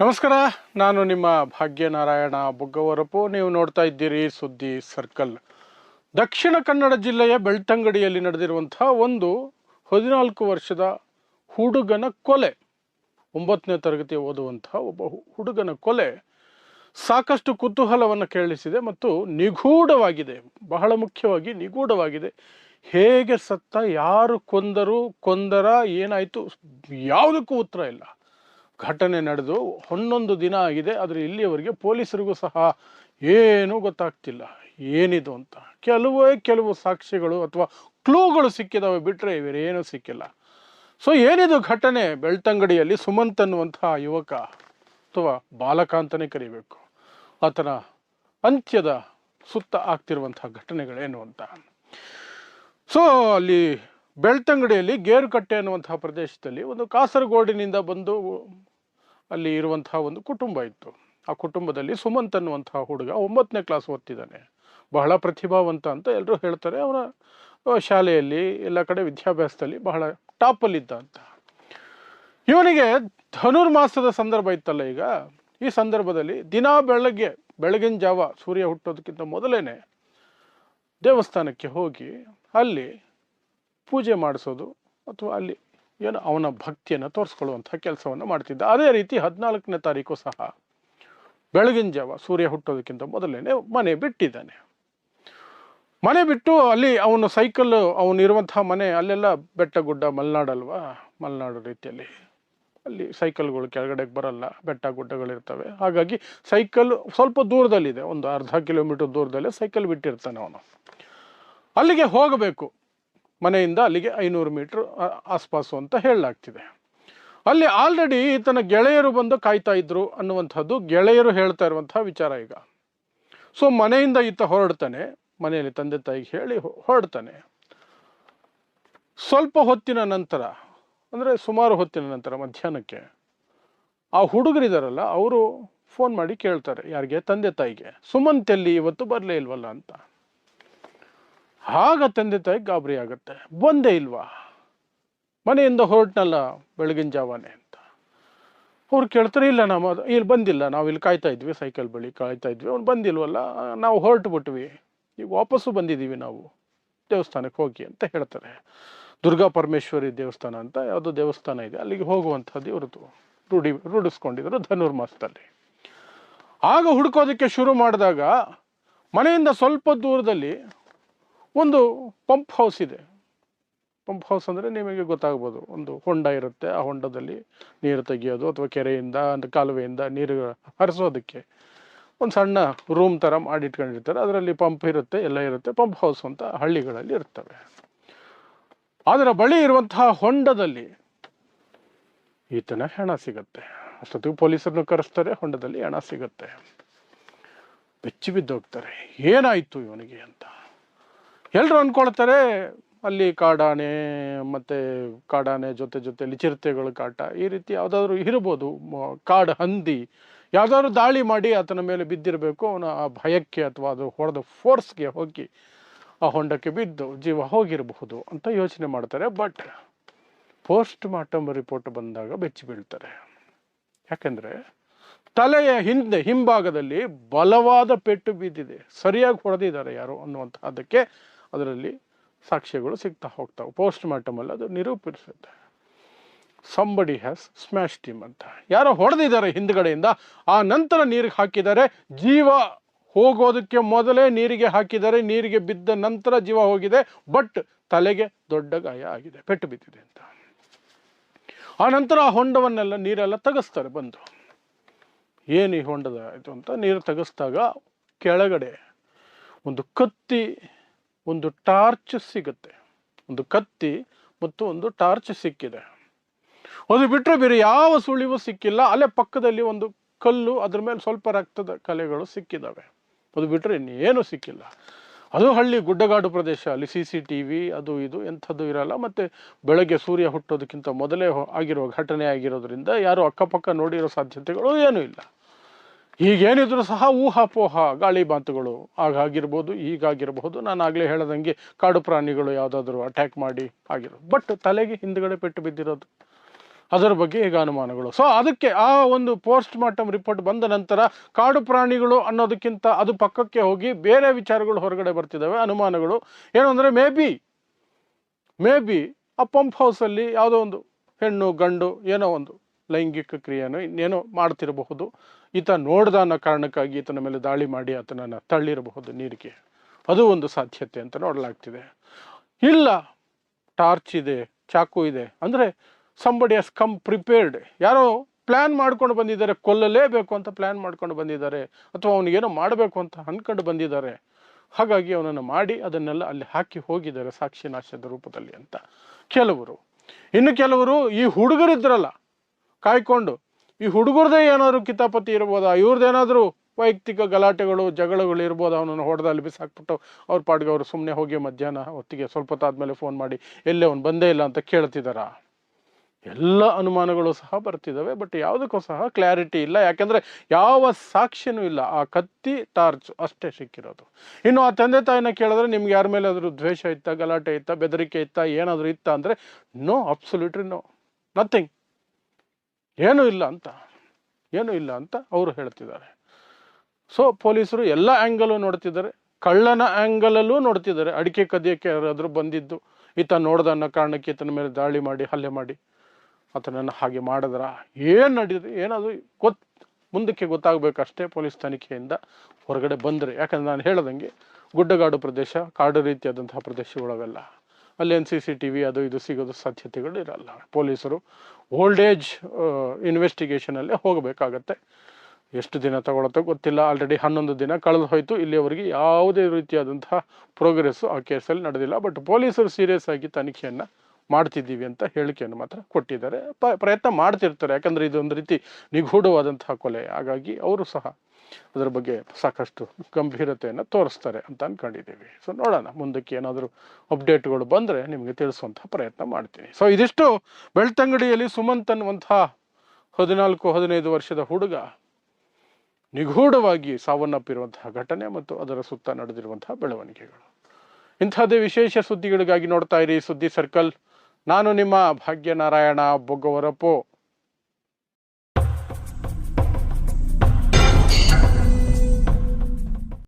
ನಮಸ್ಕಾರ, ನಾನು ನಿಮ್ಮ ಭಾಗ್ಯನಾರಾಯಣ ಬುಗ್ಗವರಪು. ನೀವು ನೋಡ್ತಾ ಇದ್ದೀರಿ ಸುದ್ದಿ ಸರ್ಕಲ್. ದಕ್ಷಿಣ ಕನ್ನಡ ಜಿಲ್ಲೆಯ ಬೆಳ್ತಂಗಡಿಯಲ್ಲಿ ನಡೆದಿರುವಂತಹ ಒಂದು ಹದಿನಾಲ್ಕು ವರ್ಷದ ಹುಡುಗನ ಕೊಲೆ. ಒಂಬತ್ತನೇ ತರಗತಿ ಓದುವಂತಹ ಒಬ್ಬ ಹುಡುಗನ ಕೊಲೆ ಸಾಕಷ್ಟು ಕುತೂಹಲವನ್ನು ಕೇಳಿಸಿದೆ ಮತ್ತು ನಿಗೂಢವಾಗಿದೆ. ಬಹಳ ಮುಖ್ಯವಾಗಿ ನಿಗೂಢವಾಗಿದೆ. ಹೇಗೆ ಸತ್ತ, ಯಾರು ಕೊಂದರು, ಕೊಂದರ, ಏನಾಯಿತು, ಯಾವುದಕ್ಕೂ ಉತ್ತರ ಇಲ್ಲ. ಘಟನೆ ನಡೆದು ಹನ್ನೊಂದು ದಿನ ಆಗಿದೆ, ಆದರೆ ಇಲ್ಲಿಯವರೆಗೆ ಪೊಲೀಸರಿಗೂ ಸಹ ಏನೂ ಗೊತ್ತಾಗ್ತಿಲ್ಲ. ಏನಿದು ಅಂತ. ಕೆಲವೇ ಕೆಲವು ಸಾಕ್ಷಿಗಳು ಅಥವಾ ಕ್ಲೂಗಳು ಸಿಕ್ಕಿದಾವೆ ಬಿಟ್ಟರೆ ಇವರೇನೂ ಸಿಕ್ಕಿಲ್ಲ. ಸೊ ಏನಿದು ಘಟನೆ? ಬೆಳ್ತಂಗಡಿಯಲ್ಲಿ ಸುಮಂತ್ ಅನ್ನುವಂತಹ ಯುವಕ ಅಥವಾ ಬಾಲಕ ಅಂತಲೇ ಕರಿಬೇಕು. ಆತನ ಅಂತ್ಯದ ಸುತ್ತ ಆಗ್ತಿರುವಂತಹ ಘಟನೆಗಳೇನು ಅಂತ. ಸೊ ಅಲ್ಲಿ ಬೆಳ್ತಂಗಡಿಯಲ್ಲಿ ಗೇರುಕಟ್ಟೆ ಅನ್ನುವಂತಹ ಪ್ರದೇಶದಲ್ಲಿ ಒಂದು ಕಾಸರಗೋಡಿನಿಂದ ಬಂದು ಅಲ್ಲಿ ಇರುವಂತಹ ಒಂದು ಕುಟುಂಬ ಇತ್ತು. ಆ ಕುಟುಂಬದಲ್ಲಿ ಸುಮಂತ್ ಅನ್ನುವಂತಹ ಹುಡುಗ ಒಂಬತ್ತನೇ ಕ್ಲಾಸ್ ಓದ್ತಿದ್ದಾನೆ. ಬಹಳ ಪ್ರತಿಭಾವಂತ ಅಂತ ಎಲ್ಲರೂ ಹೇಳ್ತಾರೆ. ಅವನ ಶಾಲೆಯಲ್ಲಿ ಎಲ್ಲ ಕಡೆ ವಿದ್ಯಾಭ್ಯಾಸದಲ್ಲಿ ಬಹಳ ಟಾಪಲ್ಲಿದ್ದ ಅಂತ. ಇವನಿಗೆ ಧನುರ್ಮಾಸದ ಸಂದರ್ಭ ಇತ್ತಲ್ಲ ಈಗ. ಈ ಸಂದರ್ಭದಲ್ಲಿ ದಿನ ಬೆಳಗ್ಗೆ, ಬೆಳಗಿನ ಜಾವ ಸೂರ್ಯ ಹುಟ್ಟೋದಕ್ಕಿಂತ ಮೊದಲೇ ದೇವಸ್ಥಾನಕ್ಕೆ ಹೋಗಿ ಅಲ್ಲಿ ಪೂಜೆ ಮಾಡಿಸೋದು ಅಥವಾ ಅಲ್ಲಿ ಏನು ಅವನ ಭಕ್ತಿಯನ್ನು ತೋರಿಸ್ಕೊಳ್ಳುವಂಥ ಕೆಲಸವನ್ನು ಮಾಡ್ತಿದ್ದ. ಅದೇ ರೀತಿ ಹದಿನಾಲ್ಕನೇ ತಾರೀಕು ಸಹ ಬೆಳಗಿನ ಜಾವ ಸೂರ್ಯ ಹುಟ್ಟೋದಕ್ಕಿಂತ ಮೊದಲೇ ಮನೆ ಬಿಟ್ಟಿದ್ದಾನೆ. ಮನೆ ಬಿಟ್ಟು ಅಲ್ಲಿ ಅವನು ಸೈಕಲ್ ಅವನಿರುವಂತಹ ಮನೆ ಅಲ್ಲೆಲ್ಲ ಬೆಟ್ಟ ಗುಡ್ಡ ಮಲೆನಾಡಲ್ವಾ ಮಲೆನಾಡು ರೀತಿಯಲ್ಲಿ. ಅಲ್ಲಿ ಸೈಕಲ್ಗಳು ಕೆಳಗಡೆಗೆ ಬರಲ್ಲ ಬೆಟ್ಟ ಗುಡ್ಡಗಳಿರ್ತವೆ ಹಾಗಾಗಿ ಸೈಕಲ್ ಸ್ವಲ್ಪ ದೂರದಲ್ಲಿದೆ. ಒಂದು ಅರ್ಧ ಕಿಲೋಮೀಟರ್ ದೂರದಲ್ಲೇ ಸೈಕಲ್ ಬಿಟ್ಟಿರ್ತಾನೆ ಅವನು. ಅಲ್ಲಿಗೆ ಹೋಗಬೇಕು. ಮನೆಯಿಂದ ಅಲ್ಲಿಗೆ ಐನೂರು ಮೀಟ್ರ್ ಆಸ್ಪಾಸು ಅಂತ ಹೇಳಲಾಗ್ತಿದೆ. ಅಲ್ಲಿ ಆಲ್ರೆಡಿ ಈತನ ಗೆಳೆಯರು ಬಂದು ಕಾಯ್ತಾ ಇದ್ರು ಅನ್ನುವಂಥದ್ದು ಗೆಳೆಯರು ಹೇಳ್ತಾ ಇರುವಂತಹ ವಿಚಾರ ಈಗ. ಸೊ, ಮನೆಯಿಂದ ಈತ ಹೊರಡ್ತಾನೆ, ಮನೆಯಲ್ಲಿ ತಂದೆ ತಾಯಿಗೆ ಹೇಳಿ ಹೊರಡ್ತಾನೆ. ಸ್ವಲ್ಪ ಹೊತ್ತಿನ ನಂತರ, ಅಂದರೆ ಸುಮಾರು ಹೊತ್ತಿನ ನಂತರ ಮಧ್ಯಾಹ್ನಕ್ಕೆ, ಆ ಹುಡುಗರಿದಾರಲ್ಲ, ಅವರು ಫೋನ್ ಮಾಡಿ ಕೇಳ್ತಾರೆ, ಯಾರಿಗೆ? ತಂದೆ ತಾಯಿಗೆ. ಸುಮಂತ್ ಎಲ್ಲಿ? ಇವತ್ತು ಬರಲೇ ಇಲ್ವಲ್ಲ ಅಂತ. ಆಗ ತಂದೆ ತಾಯಿ ಗಾಬರಿ ಆಗುತ್ತೆ. ಬಂದೇ ಇಲ್ವಾ? ಮನೆಯಿಂದ ಹೊರಟ್ನಲ್ಲ ಬೆಳಗಿನ ಜಾವಾನೆ ಅಂತ. ಅವ್ರು ಕೇಳ್ತಾರೆ, ಇಲ್ಲ ನಮ್ಮ ಇಲ್ಲಿ ಬಂದಿಲ್ಲ, ನಾವು ಇಲ್ಲಿ ಕಾಯ್ತಾ ಇದ್ವಿ, ಸೈಕಲ್ ಬಳಿ ಕಾಯ್ತಾ ಇದ್ವಿ. ಅವ್ನು ಬಂದಿಲ್ವಲ್ಲ, ನಾವು ಹೊರಟು ಬಿಟ್ವಿ ಈಗ ವಾಪಸ್ಸು ಬಂದಿದ್ದೀವಿ ನಾವು. ದೇವಸ್ಥಾನಕ್ಕೆ ಹೋಗಿ ಅಂತ ಹೇಳ್ತಾರೆ. ದುರ್ಗಾ ಪರಮೇಶ್ವರಿ ದೇವಸ್ಥಾನ ಅಂತ ಯಾವುದೋ ದೇವಸ್ಥಾನ ಇದೆ, ಅಲ್ಲಿಗೆ ಹೋಗುವಂಥದ್ದು ಇವ್ರದ್ದು. ರೂಢಿ, ರೂಢಿಸ್ಕೊಂಡಿದ್ರು ಧನುರ್ಮಾಸದಲ್ಲಿ. ಆಗ ಹುಡ್ಕೋದಕ್ಕೆ ಶುರು ಮಾಡಿದಾಗ ಮನೆಯಿಂದ ಸ್ವಲ್ಪ ದೂರದಲ್ಲಿ ಒಂದು ಪಂಪ್ ಹೌಸ್ ಇದೆ. ಪಂಪ್ ಹೌಸ್ ಅಂದರೆ ನಿಮಗೆ ಗೊತ್ತಾಗ್ಬೋದು. ಒಂದು ಹೊಂಡ ಇರುತ್ತೆ. ಆ ಹೊಂಡದಲ್ಲಿ ನೀರು ತೆಗೆಯೋದು ಅಥವಾ ಕೆರೆಯಿಂದ ಒಂದು ಕಾಲುವೆಯಿಂದ ನೀರು ಹರಿಸೋದಕ್ಕೆ. ಒಂದು ಸಣ್ಣ ರೂಮ್ ಥರ ಮಾಡಿಟ್ಕೊಂಡಿರ್ತಾರೆ. ಅದರಲ್ಲಿ ಪಂಪ್ ಇರುತ್ತೆ, ಎಲ್ಲ ಇರುತ್ತೆ. ಪಂಪ್ ಹೌಸ್ ಅಂತ ಹಳ್ಳಿಗಳಲ್ಲಿ ಇರ್ತವೆ. ಅದರ ಬಳಿ ಇರುವಂತಹ ಹೊಂಡದಲ್ಲಿ ಈತನ ಹೆಣ ಸಿಗುತ್ತೆ. ಅಷ್ಟೊತ್ತಿಗೆ ಪೊಲೀಸರನ್ನು ಕರೆಸ್ತಾರೆ, ಹೊಂಡದಲ್ಲಿ ಹೆಣ ಸಿಗುತ್ತೆ. ಬೆಚ್ಚಿ ಬಿದ್ದೋಗ್ತಾರೆ. ಏನಾಯಿತು ಇವನಿಗೆ ಅಂತ. ಎಲ್ಲರೂ ಅಂದ್ಕೊಳ್ತಾರೆ, ಅಲ್ಲಿ ಕಾಡಾನೆ, ಮತ್ತು ಕಾಡಾನೆ ಜೊತೆ ಜೊತೆಲಿ ಚಿರತೆಗಳ ಕಾಟ, ಈ ರೀತಿ ಯಾವುದಾದ್ರೂ ಇರ್ಬೋದು. ಕಾಡು ಹಂದಿ, ಯಾವುದಾದ್ರು ದಾಳಿ ಮಾಡಿ ಆತನ ಮೇಲೆ ಬಿದ್ದಿರಬೇಕು, ಅವನ ಆ ಭಯಕ್ಕೆ ಅಥವಾ ಅದು ಹೊಡೆದ ಫೋರ್ಸ್ಗೆ ಹೋಗಿ ಆ ಹೊಂಡಕ್ಕೆ ಬಿದ್ದು ಜೀವ ಹೋಗಿರಬಹುದು ಅಂತ ಯೋಚನೆ ಮಾಡ್ತಾರೆ. ಬಟ್ ಪೋಸ್ಟ್ ಮಾರ್ಟಮ್ ರಿಪೋರ್ಟ್ ಬಂದಾಗ ಬೆಚ್ಚಿ ಬೀಳ್ತಾರೆ. ಯಾಕೆಂದರೆ ತಲೆಯ ಹಿಂದೆ, ಹಿಂಭಾಗದಲ್ಲಿ ಬಲವಾದ ಪೆಟ್ಟು ಬಿದ್ದಿದೆ ಸರಿಯಾಗಿ ಹೊಡೆದಿದ್ದಾರೆ ಯಾರು ಅನ್ನುವಂತಹದ್ದಕ್ಕೆ ಅದರಲ್ಲಿ ಸಾಕ್ಷ್ಯಗಳು ಸಿಗ್ತಾ ಹೋಗ್ತಾವೆ. ಪೋಸ್ಟ್ ಮಾರ್ಟಮಲ್ಲಿ ಅದು ನಿರೂಪಿಸುತ್ತೆ. ಸಂಬಡಿ ಹ್ಯಾಸ್ ಸ್ಮ್ಯಾಶ್ ಟೀಮ್ ಅಂತ. ಯಾರೋ ಹೊಡೆದಿದ್ದಾರೆ ಹಿಂದ್ಗಡೆಯಿಂದ. ಆ ನಂತರ ನೀರಿಗೆ ಹಾಕಿದ್ದಾರೆ ಜೀವ ಹೋಗೋದಕ್ಕೆ ಮೊದಲೇ ನೀರಿಗೆ ಹಾಕಿದ್ದಾರೆ ನೀರಿಗೆ ಬಿದ್ದ ನಂತರ ಜೀವ ಹೋಗಿದೆ ಬಟ್ ತಲೆಗೆ ದೊಡ್ಡ ಗಾಯ ಆಗಿದೆ, ಪೆಟ್ಟು ಬಿದ್ದಿದೆ ಅಂತ. ಆ ನಂತರ ಆ ಹೊಂಡವನ್ನೆಲ್ಲ ನೀರೆಲ್ಲ ತೆಗೆಸ್ತಾರೆ ಬಂದು. ಏನು ಈ ಹೊಂಡದ ಇದು ಅಂತ ನೀರು ತೆಗೆಸ್ದಾಗ ಕೆಳಗಡೆ ಒಂದು ಕತ್ತಿ ಒಂದು ಟಾರ್ಚ್ ಸಿಗುತ್ತೆ. ಒಂದು ಕತ್ತಿ ಮತ್ತು ಒಂದು ಟಾರ್ಚ್ ಸಿಕ್ಕಿದೆ. ಅದು ಬಿಟ್ಟರೆ ಬೇರೆ ಯಾವ ಸುಳಿವು ಸಿಕ್ಕಿಲ್ಲ. ಅಲ್ಲೇ ಪಕ್ಕದಲ್ಲಿ ಒಂದು ಕಲ್ಲು, ಅದ್ರ ಮೇಲೆ ಸ್ವಲ್ಪ ರಕ್ತದ ಕಲೆಗಳು ಸಿಕ್ಕಿದ್ದಾವೆ ಅದು ಬಿಟ್ಟರೆ ಇನ್ನೇನು ಸಿಕ್ಕಿಲ್ಲ. ಅದು ಹಳ್ಳಿ ಗುಡ್ಡಗಾಡು ಪ್ರದೇಶ ಅಲ್ಲಿ ಸಿ ಸಿ ಟಿ ವಿ ಅದು ಇದು ಎಂಥದ್ದು ಇರಲ್ಲ. ಮತ್ತು ಬೆಳಗ್ಗೆ ಸೂರ್ಯ ಹುಟ್ಟೋದಕ್ಕಿಂತ ಮೊದಲೇ ಆಗಿರುವ ಘಟನೆ ಆಗಿರೋದ್ರಿಂದ ಯಾರು ಅಕ್ಕಪಕ್ಕ ನೋಡಿರೋ ಸಾಧ್ಯತೆಗಳು ಏನೂ ಇಲ್ಲ. ಈಗೇನಿದ್ರು ಸಹ ಊಹಾಪೋಹ, ಗಾಳಿ ಬಾತುಗಳು ಆಗಾಗಿರ್ಬೋದು ಹೀಗಾಗಿರ್ಬೋದು. ನಾನು ಆಗಲೇ ಹೇಳದಂಗೆ ಕಾಡು ಪ್ರಾಣಿಗಳು ಯಾವುದಾದ್ರೂ ಅಟ್ಯಾಕ್ ಮಾಡಿ ಆಗಿರೋದು. ಬಟ್ ತಲೆಗೆ ಹಿಂದ್ಗಡೆ ಪೆಟ್ಟು ಬಿದ್ದಿರೋದು. ಅದರ ಬಗ್ಗೆ ಈಗ ಅನುಮಾನಗಳು. ಸೊ ಅದಕ್ಕೆ ಆ ಒಂದು ಪೋಸ್ಟ್ ಮಾರ್ಟಮ್ ರಿಪೋರ್ಟ್ ಬಂದ ನಂತರ ಕಾಡು ಪ್ರಾಣಿಗಳು ಅನ್ನೋದಕ್ಕಿಂತ ಅದು ಪಕ್ಕಕ್ಕೆ ಹೋಗಿ ಬೇರೆ ವಿಚಾರಗಳು ಹೊರಗಡೆ ಬರ್ತಿದ್ದಾವೆ, ಅನುಮಾನಗಳು. ಏನು ಅಂದರೆ ಮೇ ಬಿ ಮೇ ಬಿ ಆ ಪಂಪ್ ಹೌಸಲ್ಲಿ ಯಾವುದೋ ಒಂದು ಹೆಣ್ಣು, ಗಂಡು ಏನೋ ಒಂದು ಲೈಂಗಿಕ ಕ್ರಿಯೆನೋ ಇನ್ನೇನೋ ಮಾಡ್ತಿರಬಹುದು. ಈತ ನೋಡ್ದ ಅನ್ನೋ ಕಾರಣಕ್ಕಾಗಿ ಈತನ ಮೇಲೆ ದಾಳಿ ಮಾಡಿ ಆತನನ್ನು ತಳ್ಳಿರಬಹುದು ನೀರಿಗೆ. ಅದು ಒಂದು ಸಾಧ್ಯತೆ ಅಂತ ನೋಡಲಾಗ್ತಿದೆ. ಇಲ್ಲ, ಟಾರ್ಚ್ ಇದೆ, ಚಾಕು ಇದೆ. ಅಂದರೆ ಸಂಬಡಿ ಹಸ್ ಕಮ್ ಪ್ರಿಪೇರ್ಡ್ ಯಾರೋ ಪ್ಲ್ಯಾನ್ ಮಾಡ್ಕೊಂಡು ಬಂದಿದ್ದಾರೆ, ಕೊಲ್ಲಲೇಬೇಕು ಅಂತ ಪ್ಲ್ಯಾನ್ ಮಾಡ್ಕೊಂಡು ಬಂದಿದ್ದಾರೆ. ಅಥವಾ ಅವನಿಗೇನೋ ಮಾಡಬೇಕು ಅಂತ ಅಂದ್ಕೊಂಡು ಬಂದಿದ್ದಾರೆ. ಹಾಗಾಗಿ ಅವನನ್ನು ಮಾಡಿ ಅದನ್ನೆಲ್ಲ ಅಲ್ಲಿ ಹಾಕಿ ಹೋಗಿದ್ದಾರೆ ಸಾಕ್ಷಿ ನಾಶದ ರೂಪದಲ್ಲಿ ಅಂತ. ಕೆಲವರು. ಇನ್ನು ಕೆಲವರು ಈ ಹುಡುಗರಿದ್ರಲ್ಲ ಕಾಯ್ಕೊಂಡು ಈ ಹುಡುಗರದೇ ಏನಾದರೂ ಕಿತಾಪತಿ ಇರ್ಬೋದಾ? ಇವ್ರದ್ದೇನಾದರೂ ವೈಯಕ್ತಿಕ ಗಲಾಟೆಗಳು, ಜಗಳಗಳು ಇರ್ಬೋದು, ಅವನನ್ನು ಹೊಡೆದಲ್ಲಿ ಬಿಸಾಕ್ಬಿಟ್ಟು ಅವ್ರ ಪಾಡಿಗೆ ಅವರು ಸುಮ್ಮನೆ ಹೋಗಿ ಮಧ್ಯಾಹ್ನ ಹೊತ್ತಿಗೆ ಸ್ವಲ್ಪ ಹೊತ್ತಾದ್ಮೇಲೆ ಫೋನ್ ಮಾಡಿ, ಎಲ್ಲೇ ಅವ್ನು ಬಂದೇ ಇಲ್ಲ ಅಂತ ಕೇಳ್ತಿದ್ದಾರ ಎಲ್ಲ ಅನುಮಾನಗಳು ಸಹ ಬರ್ತಿದ್ದಾವೆ ಬಟ್ ಯಾವುದಕ್ಕೂ ಸಹ ಕ್ಲಾರಿಟಿ ಇಲ್ಲ. ಯಾಕೆಂದರೆ ಯಾವ ಸಾಕ್ಷಿನೂ ಇಲ್ಲ. ಆ ಕತ್ತಿ ಟಾರ್ಚ್ ಅಷ್ಟೇ ಸಿಕ್ಕಿರೋದು. ಇನ್ನು ಆ ತಂದೆ ತಾಯಿನ ಕೇಳಿದ್ರೆ ನಿಮ್ಗೆ ಯಾರ ಮೇಲೆ ಆದರೂ ದ್ವೇಷ ಇತ್ತ, ಗಲಾಟೆ ಇತ್ತಾ, ಬೆದರಿಕೆ ಇತ್ತಾ, ಏನಾದರೂ ಇತ್ತಾ ಅಂದರೆ ನೋ ಅಬ್ಸಲ್ಯೂಟ್ಲಿ ನೋ ನಥಿಂಗ್ ಏನೂ ಇಲ್ಲ ಅಂತ, ಏನೂ ಇಲ್ಲ ಅಂತ ಅವರು ಹೇಳ್ತಿದ್ದಾರೆ. ಸೊ ಪೊಲೀಸರು ಎಲ್ಲ ಆ್ಯಂಗಲು ನೋಡ್ತಿದ್ದಾರೆ. ಕಳ್ಳನ ಆ್ಯಂಗಲಲ್ಲೂ ನೋಡ್ತಿದ್ದಾರೆ. ಅಡಿಕೆ ಕದಿಯಕ್ಕೆ ಯಾರಾದರೂ ಬಂದಿದ್ದು, ಈತ ನೋಡ್ದ ಅನ್ನೋ ಕಾರಣಕ್ಕೆ ಈತನ ಮೇಲೆ ದಾಳಿ ಮಾಡಿ, ಹಲ್ಲೆ ಮಾಡಿ. ಆತನನ್ನು ಹಾಗೆ ಮಾಡಿದ್ರ ಏನು ನಡೆಯುದು ಏನಾದರೂ ಗೊತ್ತು ಮುಂದಕ್ಕೆ ಗೊತ್ತಾಗಬೇಕಷ್ಟೇ ಪೊಲೀಸ್ ತನಿಖೆಯಿಂದ ಹೊರಗಡೆ ಬಂದರೆ. ಯಾಕಂದ್ರೆ ನಾನು ಹೇಳ್ದಂಗೆ ಗುಡ್ಡಗಾಡು ಪ್ರದೇಶ ಕಾಡು ರೀತಿಯಾದಂತಹ ಪ್ರದೇಶಗಳವೆಲ್ಲ ಅಲ್ಲಿ N C C T V ಅದು ಇದು ಸಿಗೋದು ಸಾಧ್ಯತೆಗಳು ಇರಲ್ಲ. ಪೊಲೀಸರು ಓಲ್ಡ್ ಏಜ್ ಇನ್ವೆಸ್ಟಿಗೇಷನಲ್ಲೇ ಹೋಗಬೇಕಾಗತ್ತೆ. ಎಷ್ಟು ದಿನ ತಗೊಳತ್ತೋ ಗೊತ್ತಿಲ್ಲ. ಆಲ್ರೆಡಿ ಹನ್ನೊಂದು ದಿನ ಕಳೆದು ಹೋಯಿತು. ಇಲ್ಲಿಯವರೆಗೆ ಯಾವುದೇ ರೀತಿಯಾದಂತಹ ಪ್ರೋಗ್ರೆಸ್ಸು ಆ ಕೇಸಲ್ಲಿ ನಡೆದಿಲ್ಲ. ಬಟ್ ಪೊಲೀಸರು ಸೀರಿಯಸ್ ಆಗಿ ತನಿಖೆಯನ್ನು ಮಾಡ್ತಿದ್ದೀವಿ ಅಂತ ಹೇಳಿಕೆಯನ್ನು ಮಾತ್ರ ಕೊಟ್ಟಿದ್ದಾರೆ. ಪ್ರಯತ್ನ ಮಾಡ್ತಿರ್ತಾರೆ. ಯಾಕಂದರೆ ಇದೊಂದು ರೀತಿ ನಿಗೂಢವಾದಂತಹ ಕೊಲೆ. ಹಾಗಾಗಿ ಅವರು ಸಹ ಅದರ ಬಗ್ಗೆ ಸಾಕಷ್ಟು ಗಂಭೀರತೆಯನ್ನು ತೋರಿಸ್ತಾರೆ ಅಂತ ಅಂದ್ಕೊಂಡಿದ್ದೀವಿ ಸೊ ನೋಡೋಣ. ಮುಂದಕ್ಕೆ ಏನಾದರೂ ಅಪ್ಡೇಟ್ಗಳು ಬಂದರೆ ನಿಮಗೆ ತಿಳಿಸುವಂಥ ಪ್ರಯತ್ನ ಮಾಡ್ತೀನಿ. ಸೊ ಇದಿಷ್ಟು ಬೆಳ್ತಂಗಡಿಯಲ್ಲಿ ಸುಮಂತ್ ಅನ್ನುವಂಥ ಹದಿನಾಲ್ಕು, ಹದಿನೈದು ವರ್ಷದ ಹುಡುಗ ನಿಗೂಢವಾಗಿ ಸಾವನ್ನಪ್ಪಿರುವಂತಹ ಘಟನೆ ಮತ್ತು ಅದರ ಸುತ್ತ ನಡೆದಿರುವಂತಹ ಬೆಳವಣಿಗೆಗಳು. ಇಂಥದ್ದೇ ವಿಶೇಷ ಸುದ್ದಿಗಳಿಗಾಗಿ ನೋಡ್ತಾ ಇರಿ. ಸುದ್ದಿ ಸರ್ಕಲ್. ನಾನು ನಿಮ್ಮ ಭಾಗ್ಯನಾರಾಯಣ ಬೊಗ್ಗವರಪ್ಪು.